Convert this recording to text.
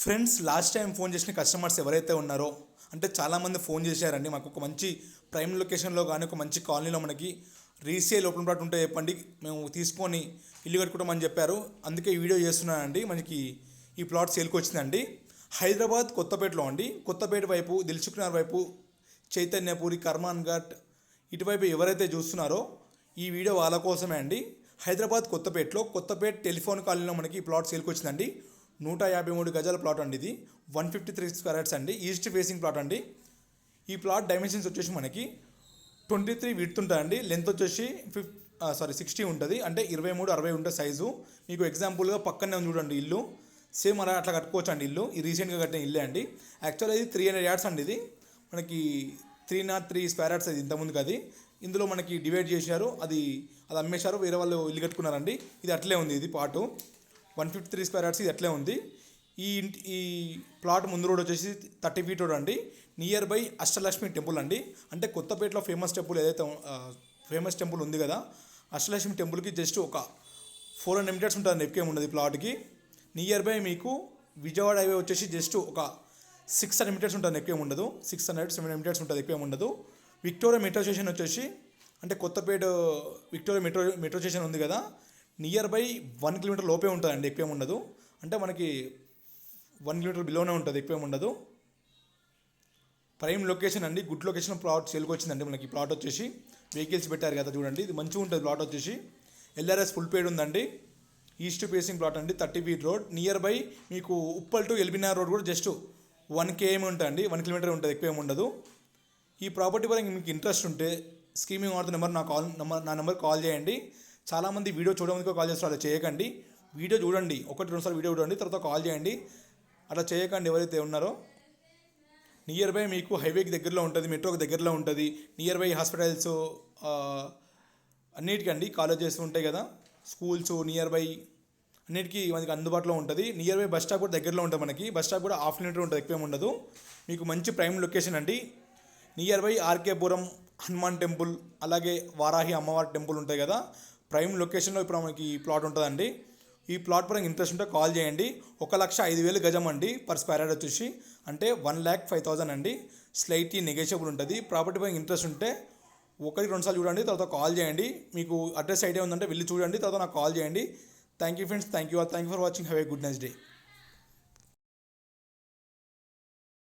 Friends last time phone చేసిన customers ఎవరైతే ఉన్నారో అంటే చాలామంది ఫోన్ చేశారండి మాకు ఒక మంచి ప్రైమ్ లొకేషన్లో కానీ ఒక మంచి కాలనీలో మనకి రీసేల్ ఓపెన్ ప్లాట్ ఉంటే చెప్పండి మేము తీసుకొని ఇల్లు కట్టుకుంటామని చెప్పారు. అందుకే ఈ వీడియో చేస్తున్నానండి మనకి ఈ ప్లాట్ సేల్కి వచ్చిందండి. హైదరాబాద్ కొత్తపేటలో అండి కొత్తపేట వైపు దిల్సుఖ్నగర్ వైపు చైతన్యపూరి కర్మాన్ ఘాట్ ఇటువైపు ఎవరైతే చూస్తున్నారో ఈ వీడియో వాళ్ళ కోసమే అండి. హైదరాబాద్ కొత్తపేటలో కొత్తపేట టెలిఫోన్ కాలనీలో మనకి ఈ ప్లాట్ సేల్కి వచ్చిందండి. నూట యాభై మూడు గజాల ప్లాట్ అండి ఇది. వన్ ఫిఫ్టీ త్రీ స్క్వేర్స్ అండి. ఈస్ట్ ఫేసింగ్ ప్లాట్ అండి. ఈ ప్లాట్ డైమెన్షన్స్ వచ్చేసి మనకి ట్వంటీ త్రీ విడ్త్ ఉంటుందండి. లెంత్ వచ్చేసి ఫిఫ్ సారీ సిక్స్టీ ఉంటుంది. అంటే ఇరవై మూడు అరవై ఉంటుంది సైజు. మీకు ఎగ్జాంపుల్గా పక్కనే ఉంది చూడండి ఇల్లు. సేమ్ అలా అట్లా కట్టుకోవచ్చు అండి ఇల్లు. ఈ రీసెంట్గా కట్టిన ఇల్లే అండి. యాక్చువల్ ఇది త్రీ హండ్రెడ్ యార్డ్స్ అండి ఇది. మనకి three not three square yards అది ఇంతకుముందుకు అది. ఇందులో మనకి డివైడ్ చేశారు అది అది అమ్మేశారు. వేరే వాళ్ళు ఇల్లు కట్టుకున్నారండి. ఇది అట్లే ఉంది ఇది పాటు. One fifty three square yards ఇది అట్లే ఉంది. ఈ ఇంటి ఈ ప్లాట్ ముందు రోడ్ వచ్చేసి థర్టీ ఫీట్ రోడ్ అండి. నియర్ బై అష్టలక్ష్మి టెంపుల్ అండి. అంటే కొత్తపేటలో ఫేమస్ టెంపుల్ ఏదైతే ఫేమస్ టెంపుల్ ఉంది కదా అష్టలక్ష్మి టెంపుల్కి జస్ట్ ఒక ఫోర్ హండ్రెడ్ మీటర్స్ ఉంటుంది ఎక్కే ఉండదు ప్లాట్కి. నియర్ బై మీకు విజయవాడ హైవే వచ్చేసి జస్ట్ ఒక సిక్స్ హండ్రెడ్ మీటర్స్ ఉంటుంది ఎక్కువ ఉండదు. Six hundred seven hundred metres ఉంటుంది ఎక్కువ ఉండదు. విక్టోరియా మెట్రో స్టేషన్ వచ్చేసి అంటే Kothapet Victoria metro metro station ఉంది కదా నియర్ బై వన్ కిలోమీటర్ లోపే ఉంటుందండి ఎక్కువేం ఉండదు. అంటే మనకి వన్ కిలోమీటర్ బిలోనే ఉంటుంది ఎక్కువేం ఉండదు. ప్రైమ్ లొకేషన్ అండి గుడ్ లొకేషన్ ప్లాట్ సేల్కి వచ్చిందండి మనకి ప్లాట్ వచ్చేసి. వెహికల్స్ పెట్టారు కదా చూడండి ఇది మంచిగా ఉంటుంది ప్లాట్ వచ్చేసి. ఎల్ఆర్ఎస్ ఫుల్ పేడ్ ఉందండి. ఈస్ట్ ఫేసింగ్ ప్లాట్ అండి thirty feet road. Near by మీకు ఉప్పల్ టు ఎల్బినార్ రోడ్ కూడా జస్ట్ వన్ కేఎం ఉంటుంది వన్ కిలోమీటర్ ఉంటుంది ఎక్కువ ఏమి ఉండదు. ఈ ప్రాపర్టీ పరంగా మీకు ఇంట్రెస్ట్ ఉంటే స్కీమింగ్ ఆర్డర్ నెంబర్ నా కాల్ నెంబర్ నా నెంబర్ కాల్ చేయండి. చాలామంది వీడియో చూడడానికి కాల్ చేస్తారు అలా చేయకండి. వీడియో చూడండి ఒకటి రెండు సార్లు వీడియో చూడండి తర్వాత కాల్ చేయండి. అలా చేయకండి ఎవరైతే ఉన్నారో. నియర్ బై మీకు హైవేకి దగ్గరలో ఉంటుంది మెట్రోకి దగ్గరలో ఉంటుంది. నియర్ బై హాస్పిటల్స్ అన్నిటికండి కాలేజెస్ ఉంటాయి కదా. స్కూల్స్ నియర్ బై అన్నిటికీ మనకి అందుబాటులో ఉంటుంది. నియర్ బై బస్ స్టాప్ కూడా దగ్గరలో ఉంటుంది మనకి. బస్ స్టాప్ కూడా హాఫ్ కిలోమీటర్ ఉంటుంది ఎక్కువ ఉండదు. మీకు మంచి ప్రైమ్ లొకేషన్ అండి. Near by RK Puram Hanuman temple అలాగే వారాహి అమ్మవారి టెంపుల్ ఉంటాయి కదా. ప్రైమ్ లొకేషన్లో ఇప్పుడు మనకి ఈ ప్లాట్ ఉంటుందండి. ఈ ప్లాట్ పరంగా ఇంట్రెస్ట్ ఉంటే కాల్ చేయండి. ఒక లక్ష ఐదు వేలు గజం అండి పర్ స్క్వేర్ యార్డ్ వచ్చేసి. అంటే వన్ ల్యాక్ ఫైవ్ థౌసండ్ అండి. స్లైట్లీ నెగోషియబుల్ ఉంటుంది. ప్రాపర్టీ పరంగా ఇంట్రెస్ట్ ఉంటే ఒకటి రెండు సార్లు చూడండి తర్వాత కాల్ చేయండి. మీకు అడ్రస్ ఐడియా ఉందంటే వెళ్ళి చూడండి తర్వాత నాకు కాల్ చేయండి. Thank you friends thank you thank you for watching. Have a good next day.